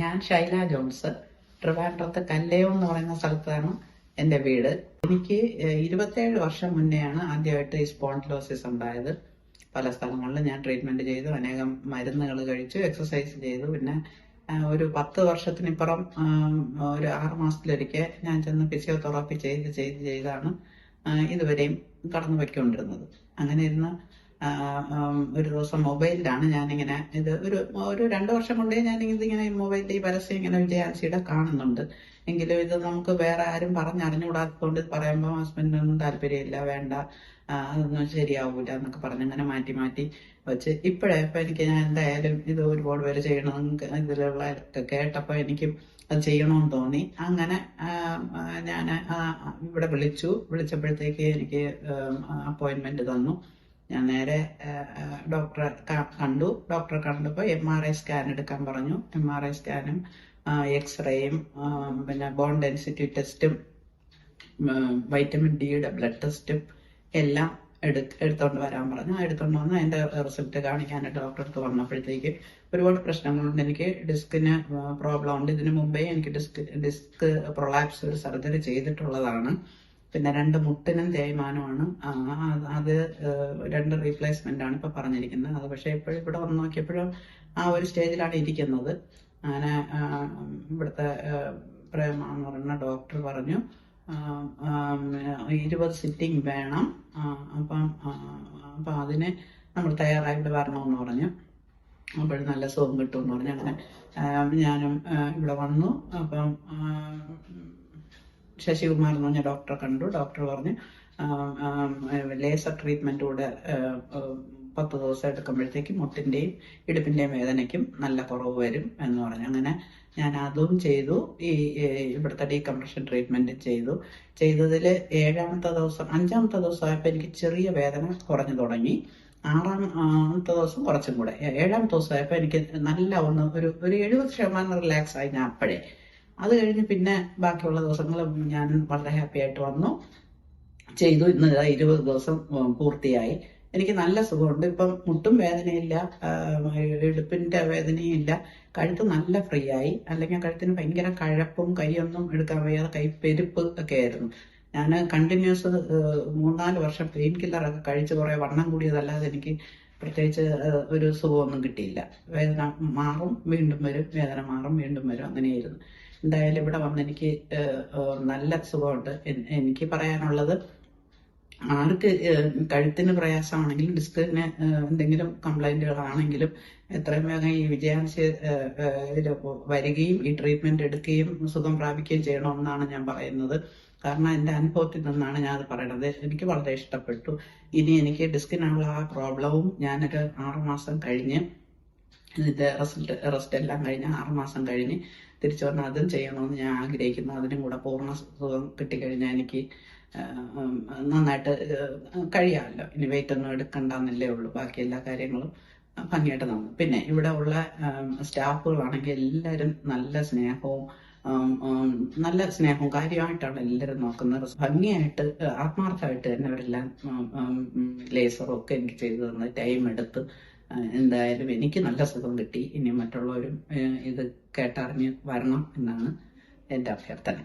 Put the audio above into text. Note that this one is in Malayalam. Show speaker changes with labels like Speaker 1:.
Speaker 1: ഞാൻ ഷൈല ജോൺസ് ട്രിവാൻഡ്രത്ത് കല്ലയോ എന്ന് പറയുന്ന സ്ഥലത്താണ് എന്റെ വീട്. എനിക്ക് ഇരുപത്തേഴ് വർഷം മുന്നെയാണ് ആദ്യമായിട്ട് ഈ സ്പോണ്ടിലോസിസ് ഉണ്ടായത്. പല സ്ഥലങ്ങളിലും ഞാൻ ട്രീറ്റ്മെന്റ് ചെയ്തു അനേകം മരുന്നുകൾ കഴിച്ചു എക്സസൈസ് ചെയ്തു. പിന്നെ ഒരു പത്ത് വർഷത്തിനിപ്പുറം ഒരു ആറ് മാസത്തിലൊരിക്കൽ ഞാൻ ചെന്ന് ഫിസിയോതെറാപ്പി ചെയ്ത് ചെയ്ത് ചെയ്താണ് ഇതുവരെയും കടന്നു പോയിക്കൊണ്ടിരുന്നത് അങ്ങനെ ഇരുന്ന് ഒരു ദിവസം മൊബൈലിലാണ് ഞാനിങ്ങനെ ഇത് ഒരു ഒരു രണ്ട് വർഷം കൊണ്ടേ ഞാൻ ഇതിങ്ങനെ മൊബൈലിൽ ഈ പരസ്യം ഇങ്ങനെ വിജയാൻസിയുടെ കാണുന്നുണ്ട്. എങ്കിലും ഇത് നമുക്ക് വേറെ ആരും പറഞ്ഞറിഞ്ഞുകൂടാത്തതുകൊണ്ട് ഇത് പറയുമ്പോൾ ഹസ്ബൻഡിനൊന്നും താല്പര്യമില്ല വേണ്ട അതൊന്നും ശരിയാവൂല എന്നൊക്കെ പറഞ്ഞ് അങ്ങനെ മാറ്റി മാറ്റി വെച്ച്. ഇപ്പോഴേ ഇപ്പൊ എനിക്ക് ഞാൻ എന്തായാലും ഇത് ഒരുപാട് പേര് ചെയ്യണമെന്ന് ഇതിലുള്ള കേട്ടപ്പോൾ എനിക്കും അത് ചെയ്യണമെന്ന് തോന്നി. അങ്ങനെ ഞാൻ ഇവിടെ വിളിച്ചു. വിളിച്ചപ്പോഴത്തേക്ക് എനിക്ക് അപ്പോയിന്റ്മെന്റ് തന്നു. ഞാൻ നേരെ ഡോക്ടറെ കണ്ടു. ഡോക്ടറെ കണ്ടപ്പോൾ എം ആർ ഐ സ്കാൻ എടുക്കാൻ പറഞ്ഞു. എം ആർ ഐ സ്കാനും എക്സ്റേയും പിന്നെ ബോൺ ഡെൻസിറ്റി ടെസ്റ്റും വൈറ്റമിൻ ഡിയുടെ ബ്ലഡ് ടെസ്റ്റും എല്ലാം എടു എടുത്തോണ്ട് വരാൻ പറഞ്ഞു. എടുത്തോണ്ട് വന്ന് അതിന്റെ റിസൾട്ട് കാണിക്കാനായിട്ട് ഡോക്ടറെ അടുത്ത് വന്നപ്പോഴത്തേക്ക് ഒരുപാട് പ്രശ്നങ്ങളുണ്ട്. എനിക്ക് ഡിസ്കിന് പ്രോബ്ലം ഉണ്ട്. ഇതിനു മുമ്പേ എനിക്ക് ഡിസ്ക് ഡിസ്ക് പ്രൊളാപ്സ് ഒരു സർജറി ചെയ്തിട്ടുള്ളതാണ്. പിന്നെ രണ്ട് മുട്ടിനും തേയ്മാനമാണ് അത് രണ്ട് റീപ്ലേസ്മെന്റ് ആണ് ഇപ്പൊ പറഞ്ഞിരിക്കുന്നത്. അത് പക്ഷേ ഇപ്പോഴും ഇവിടെ വന്ന് നോക്കിയപ്പോഴും ആ ഒരു സ്റ്റേജിലാണ് ഇരിക്കുന്നത്. അങ്ങനെ ഇവിടുത്തെ പ്രേമ എന്ന് പറയുന്ന ഡോക്ടർ പറഞ്ഞു ഇരുപത് സിറ്റിംഗ് വേണം. അപ്പം അപ്പൊ അതിന് നമ്മൾ തയ്യാറായിട്ട് വരണമെന്ന് പറഞ്ഞു. അപ്പോഴും നല്ല സുഖം കിട്ടുമെന്ന് പറഞ്ഞു. അങ്ങനെ ഞാനും ഇവിടെ വന്നു. അപ്പം ശശികുമാർ എന്ന് പറഞ്ഞ ഡോക്ടറെ കണ്ടു. ഡോക്ടർ പറഞ്ഞു ലേസർ ട്രീറ്റ്മെന്റ് കൂടെ പത്ത് ദിവസം എടുക്കുമ്പോഴത്തേക്കും മുട്ടിന്റെയും ഇടുപ്പിന്റെയും വേദനയ്ക്കും നല്ല കുറവ് വരും എന്ന് പറഞ്ഞു. അങ്ങനെ ഞാൻ അതും ചെയ്തു. ഈ ഇവിടുത്തെ ഡീകംപ്രഷൻ ട്രീറ്റ്മെന്റ് ചെയ്തു. ചെയ്തതിൽ ഏഴാമത്തെ ദിവസം അഞ്ചാമത്തെ ദിവസം ആയപ്പോൾ എനിക്ക് ചെറിയ വേദന കുറഞ്ഞു തുടങ്ങി. ആറാമത്തെ ദിവസം കുറച്ചും കൂടെ. ഏഴാമത്തെ ദിവസം ആയപ്പോൾ എനിക്ക് നല്ല ഒന്ന് ഒരു ഒരു എഴുപത് ശതമാനം റിലാക്സ് ആയി ഞാൻ അപ്പോഴേ. അത് കഴിഞ്ഞ് പിന്നെ ബാക്കിയുള്ള ദിവസങ്ങൾ ഞാൻ വളരെ ഹാപ്പി ആയിട്ട് വന്നു. ചെയ്തു. ഇന്ന് ഇരുപത് ദിവസം പൂർത്തിയായി. എനിക്ക് നല്ല സുഖമുണ്ട്. ഇപ്പം മുട്ടും വേദനയില്ല വേദനയും വേദനയില്ല കഴുത്ത് നല്ല ഫ്രീ ആയി. അല്ലെങ്കിൽ കഴുത്തിന് ഭയങ്കര കഴപ്പും കൈയൊന്നും എടുക്കാൻ വയ്യാതെ കൈ പെരുപ്പ് ഒക്കെ ആയിരുന്നു. ഞാൻ കണ്ടിന്യൂസ് മൂന്നാൽ വർഷം പെയിൻ കില്ലറൊക്കെ കഴിച്ച് കുറെ വണ്ണം കൂടിയതല്ലാതെ എനിക്ക് പ്രത്യേകിച്ച് ഒരു സുഖമൊന്നും കിട്ടിയില്ല. വേദന മാറും വീണ്ടും വരും. വേദന മാറും വീണ്ടും വരും. അങ്ങനെയായിരുന്നു. എന്തായാലും ഇവിടെ വന്ന് എനിക്ക് നല്ല സുഖമുണ്ട്. എനിക്ക് പറയാനുള്ളത് ആർക്ക് കഴുത്തിന് പ്രയാസമാണെങ്കിലും ഡിസ്കിന് എന്തെങ്കിലും കംപ്ലൈന്റുകളാണെങ്കിലും എത്രയും വേഗം ഈ വിജയാംശ വരികയും ഈ ട്രീറ്റ്മെന്റ് എടുക്കുകയും സുഖം പ്രാപിക്കുകയും ചെയ്യണമെന്നാണ് ഞാൻ പറയുന്നത്. കാരണം എന്റെ അനുഭവത്തിൽ നിന്നാണ് ഞാൻ അത് പറയുന്നത്. എനിക്ക് വളരെ ഇഷ്ടപ്പെട്ടു. ഇനി എനിക്ക് ഡിസ്കിനുള്ള ആ പ്രോബ്ലവും ഞാനൊരു ആറുമാസം കഴിഞ്ഞ് ഇതിന്റെ റിസൾട്ട് റെസ്റ്റ് എല്ലാം കഴിഞ്ഞ് ആറുമാസം കഴിഞ്ഞ് തിരിച്ചു വന്ന് അതും ചെയ്യണമെന്ന് ഞാൻ ആഗ്രഹിക്കുന്നു. അതിനും കൂടെ പൂർണ സുഖം കിട്ടിക്കഴിഞ്ഞാൽ എനിക്ക് നന്നായിട്ട് കഴിയാമല്ലോ. ഇനി വെയിറ്റ് ഒന്നും എടുക്കണ്ടെന്നല്ലേ ഉള്ളൂ. ബാക്കി എല്ലാ കാര്യങ്ങളും ഭംഗിയായിട്ട് നടന്നു. പിന്നെ ഇവിടെ ഉള്ള സ്റ്റാഫുകളാണെങ്കിൽ എല്ലാവരും നല്ല സ്നേഹവും നല്ല സ്നേഹവും കാര്യമായിട്ടാണ് എല്ലാവരും നോക്കുന്നത്. ഭംഗിയായിട്ട് ആത്മാർത്ഥമായിട്ട് തന്നെ അവരെല്ലാം ലേസറും ഒക്കെ എനിക്ക് ചെയ്തു തന്ന്. ടൈം എടുത്ത് എന്തായാലും എനിക്ക് നല്ല സുഖം കിട്ടി. ഇനി മറ്റുള്ളവരും ഇത് കേട്ടറിഞ്ഞ് വരണം എന്നാണ് എന്റെ അഭ്യർത്ഥന.